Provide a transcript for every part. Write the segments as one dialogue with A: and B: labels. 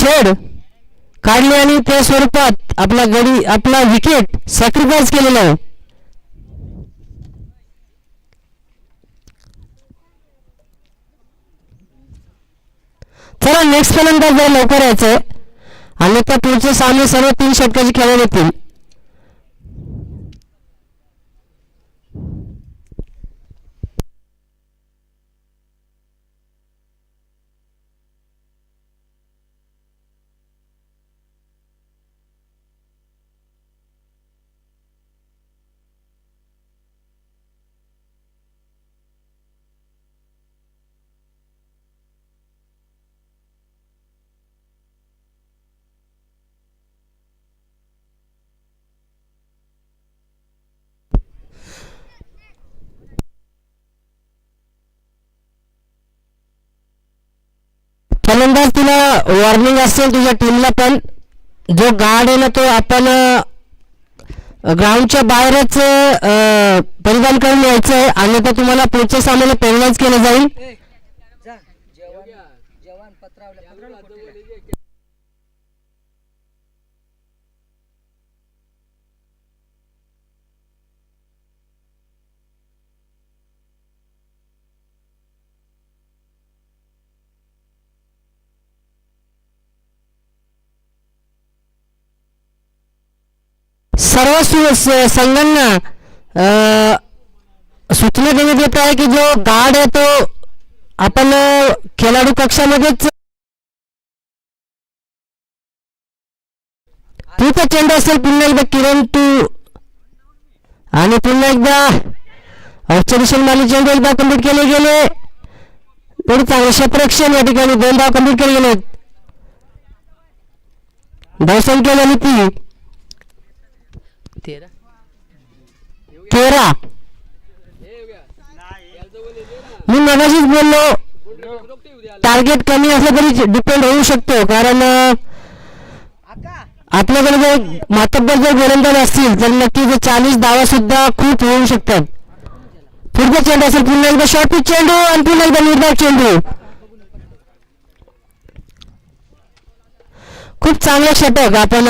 A: छेड. काढली आणि त्या स्वरूपात आपला गडी आपला विकेट सॅक्रिफाईस केलेला आहे. चला नेक्स्ट फलंदाज लवकर यायचंय. आणि त्या पुढचे सामने सर्व तीन षटकाचे खेळायला येतील. फलंदाज तुला वॉर्निंग असेल तुझ्या टीमला पण. जो गार्ड आहे ना तो आपण ग्राउंडच्या बाहेरच परिधान करून यायचं आहे अन्यथा तुम्हाला पुढच्या सामन्याला पेनलाइज केलं जाईल. सर्व संघांना सूचना देण्यात येत आहे की जो गार्ड आहे तो आपण खेळाडू कक्षामध्येच तूचा चेंडू असेल पुन्हा एकदा किरण तू आणि पुन्हा एकदा ऑब्झर्वेशन माली चेंडू एकदा कंप्लीट केले गेले. थोडी चांगलं क्षेत्ररक्षण या ठिकाणी दोन धाव कंप्लीट केले गेले. धावसंख्या झाली ती.
B: तेरा.
A: तेरा? मी मगाशीच बोललो टार्गेट कमी असलं तरी डिपेंड होऊ शकतो कारण आपल्याकडे जर मातब्बर जर गोलंदाज असतील तर नक्कीच चाळीस धावा सुद्धा खूप होऊ शकतात. पुढचा चेंडू असेल पुन्हा एकदा शॉर्ट पिच चेंडू आणि पुन्हा एकदा निर्धाव चेंडू. खूप चांगलं षटक आपण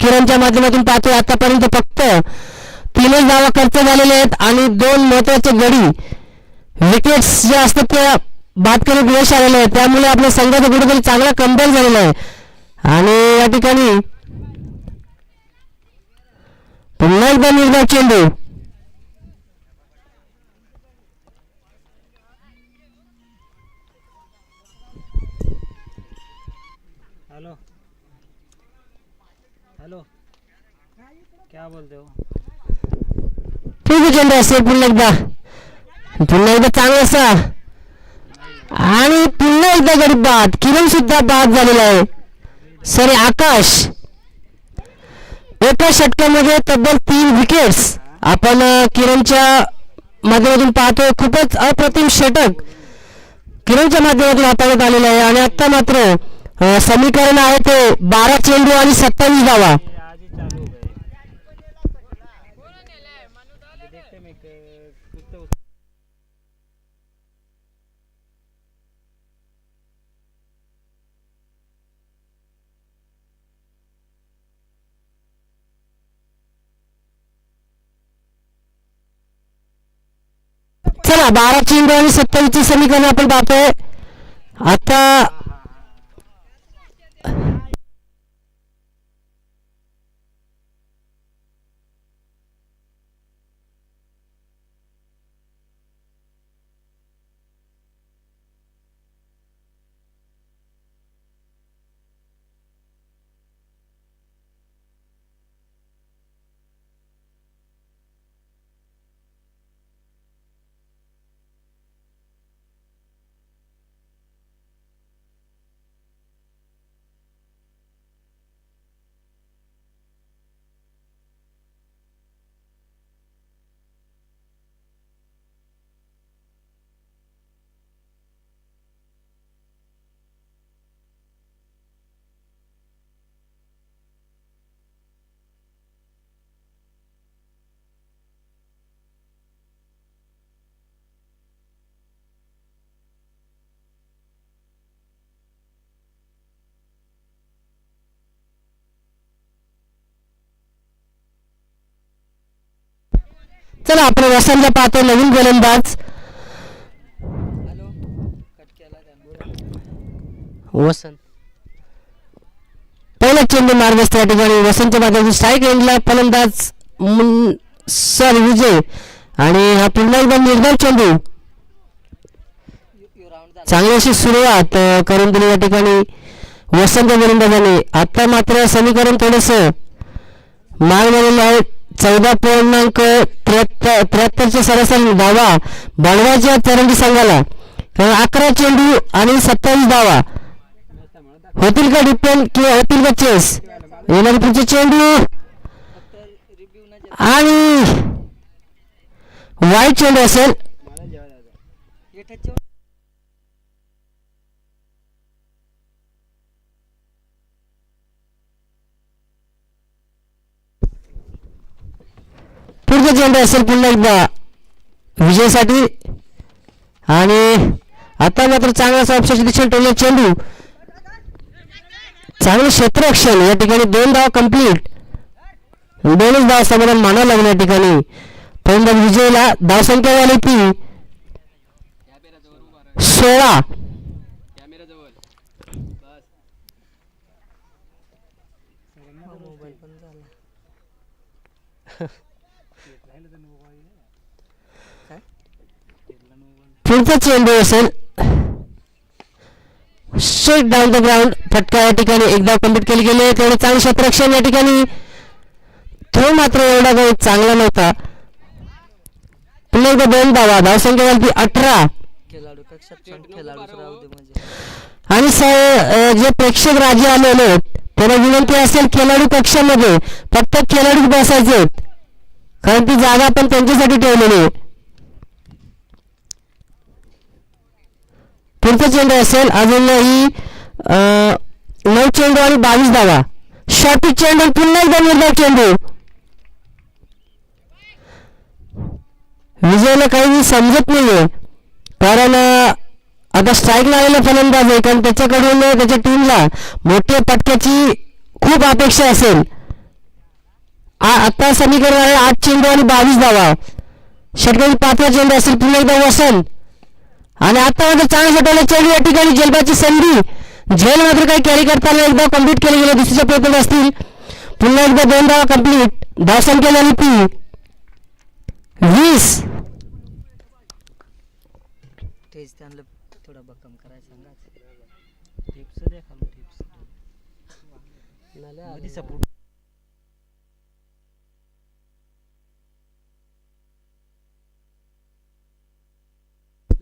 A: किरणच्या माध्यमातून पाहतोय आतापर्यंत फक्त तीनच धावा खर्च झालेले आहेत आणि दोन महत्त्वाचे गडी. विकेट्स जे असतात त्या बाद करून यश आलेलं आहे. त्यामुळे आपल्या संघाचा कुठेतरी चांगला कंपेअर झालेला आहे. आणि या ठिकाणी पुन्हा एकदा निर्धाव चेंडू.
C: क्या बोलते हो?
A: ठीक आहे चेंडू असेल पुन्हा एकदा. पुन्हा एकदा चांगला असा. आणि पुन्हा एकदा गडी बाद किरण सुद्धा बाद झालेला आहे. सॉरी आकाश. एका षटकामध्ये तब्बल तीन विकेट्स आपण किरणच्या माध्यमातून पाहतोय खूपच अप्रतिम षटक. किरणच्या माध्यमातून हाताळण्यात आलेलं आहे. आणि आता मात्र समीकरण आहे ते बारा चेंडू आणि सत्तावीस धावा
C: ये आज ही चालू हो गए ये देखते मैं क- कुछ तो उस-
A: चला बारा चेंडू आणि सत्तावीसचे समीकरण आपण पाहतोय आता चला आपण वसंत पाहतो नवीन गोलंदाज. वसंत. पहिला चेंडू मार्गस्थ या ठिकाणी वसंतच्या माध्यमातून स्ट्राईक एंडला फलंदाज सर विजय. आणि हा पुन्हा एकदा निर्धाव चेंडू. चांगली अशी सुरुवात करून दिली या ठिकाणी वसंत गोलंदाजाने. आता मात्र समीकरण थोडस माग झालेलं आहे. चौदा पूर्णांक त्र्याहत्तर त्र्याहत्तरच्या सरासरी धावा बळवाच्या तरंगी संघाला. अकरा चेंडू आणि सत्तावीस धावा होतील का डिपेंड किंवा होतील का चेस. येणारे तुमचे चेंडू. आणि वाईट चेंडू असेल. पुढचा चेंडू असेल पुन्हा एकदा विजयसाठी. आणि आता मात्र चांगला असा ऑप्शन दिशेने ठेवले चेंडू. चांगलं क्षेत्ररक्षण या ठिकाणी दोन धावा कंप्लीट दोनच धाव समाधान मानावं लागलं या ठिकाणी. पहिल्यांदा विजयला धावसंख्या झाली ती. सोळा.
B: मोबाईल पण झाला.
A: पुढचा चेंडू असेल. स्ट्रेट डाऊन द ग्राउंड फटका या ठिकाणी एकदा कंप्लीट केले गेले तेवढे चांगले क्षेत्ररक्षण या ठिकाणी. तो मात्र एवढा काही चांगला नव्हता. पुन्हा एकदा दोन धावा. धावसंख्या झाली अठरा. आणि जे प्रेक्षक राजे आलेले आहेत त्यांना विनंती असेल खेळाडू कक्षामध्ये फक्त खेळाडूच बसायचे आहेत. कारण ती जागा आपण त्यांच्यासाठी ठेवलेली आहे. पुढचा चेंडू असेल अजूनही नऊ चेंडू आणि बावीस धावा. शॉर्टी चेंडू पुन्हा एकदा निर्धाव चेंडू. विजयला काही समजत नाहीये. कारण आता स्ट्राईक लागलेला फलंदाज आहे कारण त्याच्याकडून त्याच्या टीमला मोठ्या पटक्याची खूप अपेक्षा असेल. आता समीकरण आहे आठ चेंडू आणि बावीस धावा. षटकाची पाचवा चेंडू असेल पुन्हा एकदा वसंत. आणि आता मात्र चांगला षटवला चेंडू या ठिकाणी जेलबाची संधी. झेल मात्र काही कॅरी करताना एकदा कंप्लीट केले गेले दुसऱ्या प्रयत्न असतील. पुन्हा एकदा दोन धावा कंप्लीट धावसंख्या झाली ती वीस.
B: थोडा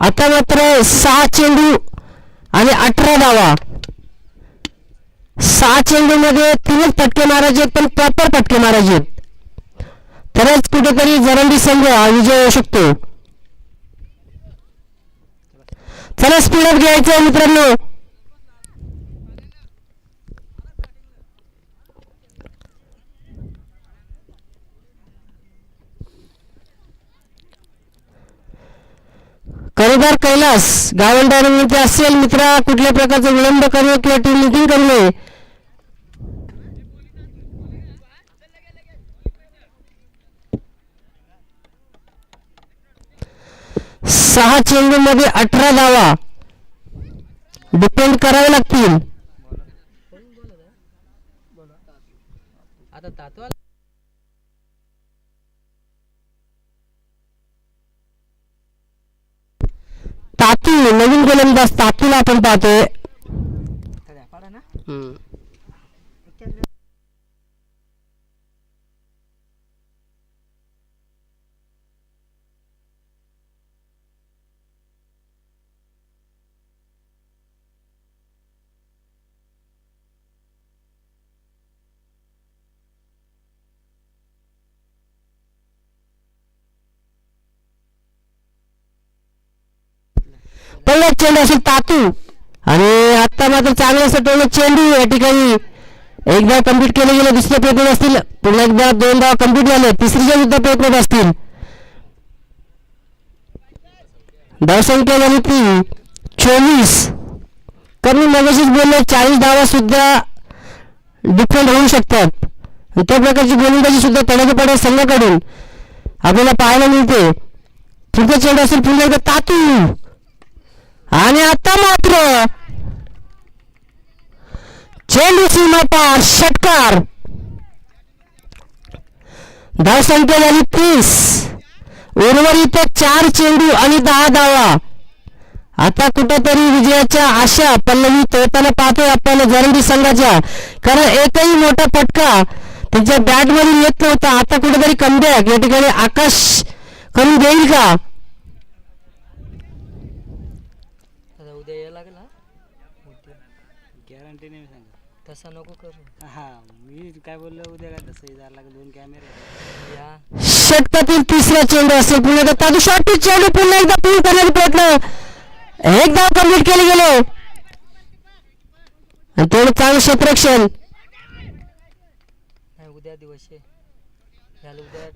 A: आता मात्र सहा चेंडू आणि अठरा धावा. सहा चेंडू मध्ये तीनच फटके मारायचे आहेत, पण प्रॉपर फटके मारायचे. आहेत. तरच कुठेतरी जरंडी संघ हा विजय होऊ शकतो. चला स्पीड अप घ्यायचं मित्रांनो. कर्जदार कैलास गावंडांनी असेल मित्रा कुठल्या प्रकारचा विलंब करणे किंवा टीम मिटिंग करणे? सहा चेंडू मध्ये अठरा धावा. डिपेंड करावे लागतील
B: आता तातवा
A: तातू नवीन गोलंदाज तातूला आपण पाहतोय. पहिला चेंडू असेल तातू. आणि आता मात्र चांगलं सटवलं चेंडू या ठिकाणी. एकदा कंप्लीट केले गेले दुसऱ्या पेपर असतील पुन्हा एकदा दोन धाव कंप्लीट झाले तिसरीच्या सुद्धा पेपर असतील धावसंख्या झाली ती चोवीस. कमी मगाशीच बोललो चाळीस धावा सुद्धा डिफरंट होऊ शकतात. त्या प्रकारची गोलंदाजी सुद्धा तडाखेपडा संघाकडून आपल्याला पाहायला मिळते. पुढचा चेंडू असेल पुन्हा एकदा तातू. आणि आता मात्र चेंडू सीमा पार षटकार धावसंख्या झाली तीस. उर्वरित चार चेंडू आणि दहा धावा. आता कुठंतरी विजयाच्या आशा पल्लवी तोडताना पाहतोय आपण जरंगी संघाच्या. कारण एकही मोठा फटका त्यांच्या बॅटमधून येत नव्हता. आता कुठेतरी कमबॅक या ठिकाणी आकाश करून देईल का
B: आता उद्या यायला लागेल हा उद्या
C: गॅरंटी नाही सांगत
B: तसा नको करू
C: हा मी काय बोललो? उद्या काय तसंही जायला लागेल दोन कॅमेरे
B: या.
A: षटकातील तिसरा चेंडू असेल पुन्हा एकदा. ताजू शॉट चेंडू पुन्हा एकदा पूर्ण करण्याचा प्रयत्न. एक धाव कंप्लीट केले गेले. आणि तेवढं चांगलं क्षेत्ररक्षण.
B: नाही उद्या दिवस आहे.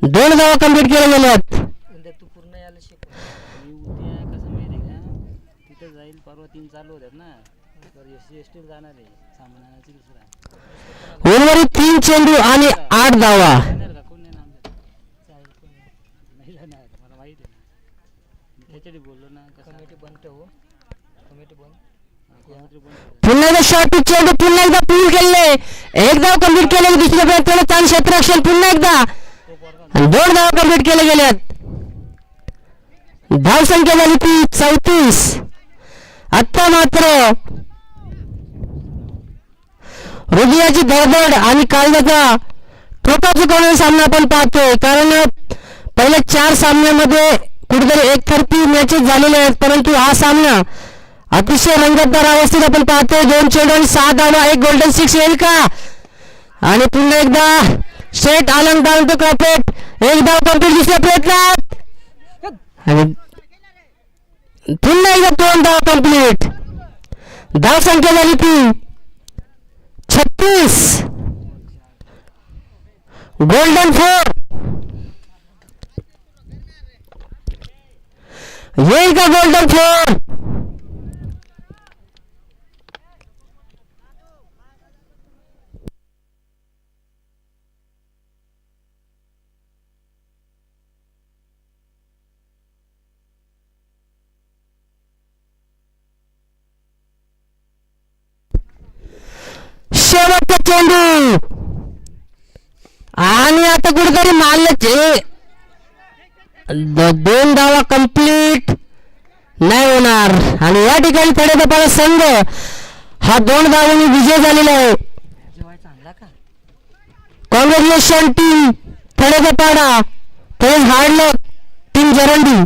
A: दोन धावा कंप्लीट केल्या गेल्यात.
B: उद्या तू पूर्ण यायला शिकव.
C: मी उद्या कसं माहिती का? तिथं जाईल परवा तीन चालू होत्यात ना. तर एस सी एस टीला जाणार आहे. सामान आणायचं दुसरा.
A: उर्वरित तीन चेंडू आणि आठ धावा.
C: जाणार
A: पुन्हा एकदा शॉट चेंडू पुन्हा एकदा पूल केले एक धाव कंप्लीट केले दुसऱ्या प्रयत्नाला चांगलं क्षेत्ररक्षण पुन्हा एकदा. दोन धाव कंप्लीट केले गेल्यात धाव संख्या झाली ती चौतीस. आत्ता मात्र हृदयाची धडधड आणि काळजाचा ठोका चुकवणारा सामना आपण पाहतोय. कारण पहिल्या चार सामन्यामध्ये कुठेतरी एकतर्फी मॅचेस झालेले आहेत परंतु हा सामना अतिशय रंगतदार अवस्थेत आपण पाहतोय. दोन चेंडू आणि सहा धावा एक गोल्डन सिक्स येईल का? आणि पुन्हा एकदा शेट आलंग डाऊन का क्रॉपेट एक धाव कंप्लीट दुसऱ्या प्रयत्नात. आणि पुन्हा एकदा दोन धाव कंप्लीट धाव संख्या झाली ती. छत्तीस गोल्डन फोर येईल का गोल्डन फोर चेंडू? आणि आता कुठेतरी मारल्याचे दोन धावा कंप्लीट नाही होणार. आणि या ठिकाणी तडेदपाला संघ. हा दोन धावांनी विजय झालेला आहे. कॉंग्रॅच्युलेशन टीम तडेदपाडा तसेच हार्ड लक टीम जरंडी.